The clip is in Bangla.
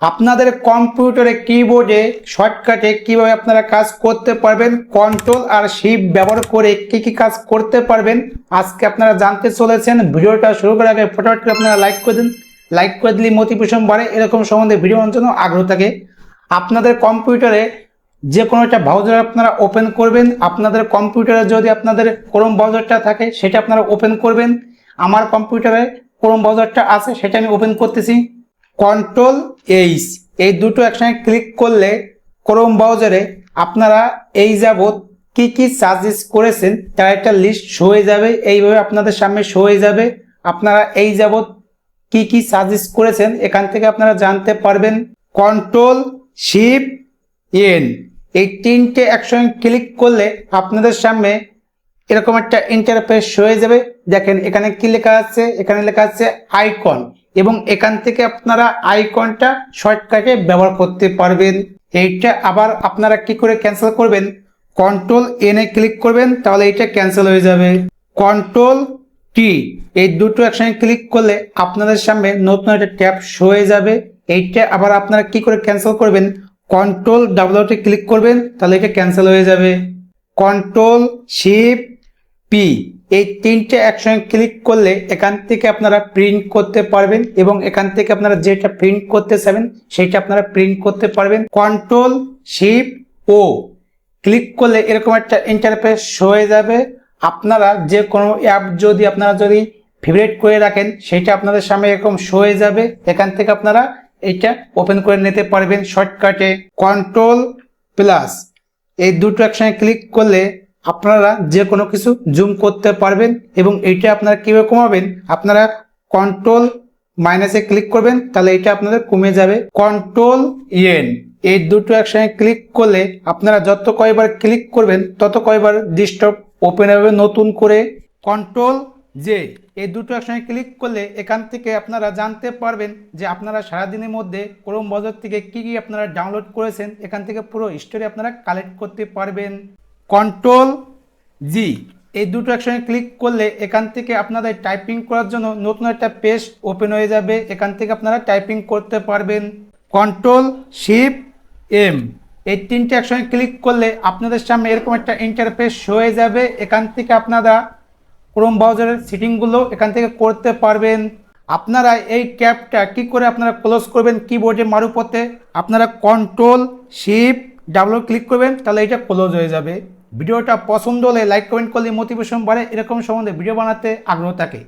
আপনাদের কম্পিউটারে কিবোর্ডে শর্টকাটে কীভাবে আপনারা কাজ করতে পারবেন কন্ট্রোল আর শিফট ব্যবহার করে কি কি কাজ করতে পারবেন, আজকে আপনারা জানতে চলেছেন। ভিডিওটা শুরু করার আগে ফটোফট আপনারা লাইক করে দিন। লাইক করে দিলে মোটিভেশন বাড়ে, এরকম সম্বন্ধে ভিডিও জন্য আগ্রহ থাকে। আপনাদের কম্পিউটারে যে কোনো একটা ব্রাউজার আপনারা ওপেন করবেন। আপনাদের কম্পিউটারে যদি আপনাদের ক্রোম ব্রাউজারটা থাকে, সেটা আপনারা ওপেন করবেন। আমার কম্পিউটারে ক্রোম ব্রাউজারটা আছে, সেটা আমি ওপেন করতেছি। কন্ট্রোল এইচ এই দুটো একসঙ্গে ক্লিক করলে ক্রোম ব্রাউজারে আপনারা এই যাবৎ কি কি চার্জেস করেছেন, তার একটা লিস্ট শো হয়ে যাবে। এইভাবে আপনাদের সামনে শো হয়ে যাবে। আপনারা এই যাবৎ কি কি সাজেস্ট করেছেন, এখান থেকে আপনারা জানতে পারবেন। কন্ট্রোল শিপ এন এই তিনটে একসঙ্গে ক্লিক করলে আপনাদের সামনে এরকম একটা ইন্টারফেস হয়ে যাবে। দেখেন এখানে কি লেখা আছে? এখানে লেখা আছে আইকন এবং এখান থেকে আপনারা আইকনটা শর্টকাটে ব্যবহার করতে পারবেন। এইটা আবার আপনারা কি করে ক্যান্সেল করবেন? কন্ট্রোল এনে ক্লিক করবেন, তাহলে এইটা ক্যান্সেল হয়ে যাবে। কন্ট্রোল টি এই দুটো একসঙ্গে ক্লিক করলে আপনাদের সামনে নতুন একটা ট্যাব শো হয়ে যাবে। এইটা আবার আপনারা কি করে ক্যান্সেল করবেন? কন্ট্রোল ডাবলটি ক্লিক করবেন, তাহলে এটা ক্যান্সেল হয়ে যাবে। কন্ট্রোল শিফট পি এই তিনটে একসঙ্গে ক্লিক করলে এখান থেকে আপনারা প্রিন্ট করতে পারবেন এবং এখান থেকে আপনারা যেটা প্রিন্ট করতে চাবেন সেটা আপনারা প্রিন্ট করতে পারবেন। কন্ট্রোল শিফট ও ক্লিক করলে এরকম একটা ইন্টারফেস হয়ে যাবে। আপনারা যে কোনো অ্যাপ যদি আপনারা যদি ফেভারিট করে রাখেন সেটা আপনাদের সামনে এরকম হয়ে যাবে। এখান থেকে আপনারা এটা ওপেন করে নিতে পারবেন শর্টকাটে কন্ট্রোল প্লাস এই দুটো একসঙ্গে ক্লিক করলে আপনারা যে কোনো কিছু জুম করতে পারবেন এবং এইটা আপনারা কীভাবে কমাবেন, আপনারা কন্ট্রোল মাইনাসে ক্লিক করবেন, তাহলে এটা আপনাদের কমে যাবে। কন্ট্রোল এন এই দুটো একসঙ্গে ক্লিক করলে আপনারা যত কয়বার ক্লিক করবেন, তত কয়বার ডিস্টার্ব ওপেন হবে নতুন করে। কন্ট্রোল যে এই দুটো একসঙ্গে ক্লিক করলে এখান থেকে আপনারা জানতে পারবেন যে আপনারা সারাদিনের মধ্যে ক্রোম বাজার থেকে কি কি আপনারা ডাউনলোড করেছেন, এখান থেকে পুরো হিস্টোরি আপনারা কালেক্ট করতে পারবেন। Control G. এই দুটো একসঙ্গে ক্লিক করলে এখান থেকে আপনাদের টাইপিং করার জন্য নতুন একটা পেজ ওপেন হয়ে যাবে। এখান থেকে আপনারা টাইপিং করতে পারবেন। Control shift M. এই তিনটে একসঙ্গে ক্লিক করলে আপনাদের সামনে এরকম একটা ইন্টারফেস হয়ে যাবে। এখান থেকে আপনারা ক্রোম ব্রাউজারের সেটিংগুলো এখান থেকে করতে পারবেন। আপনারা এই ট্যাবটা কি করে আপনারা ক্লোজ করবেন কিবোর্ডে মারুপথে? আপনারা কন্ট্রোল শিপ ডাবল ক্লিক করবেন, তাহলে এটা ক্লোজ হয়ে যাবে। ভিডিওটা পছন্দ হলে লাইক কমেন্ট করলে মোটিভেশন বাড়ে এরকম সম্বন্ধে ভিডিও বানাতে আগ্রহ থাকে।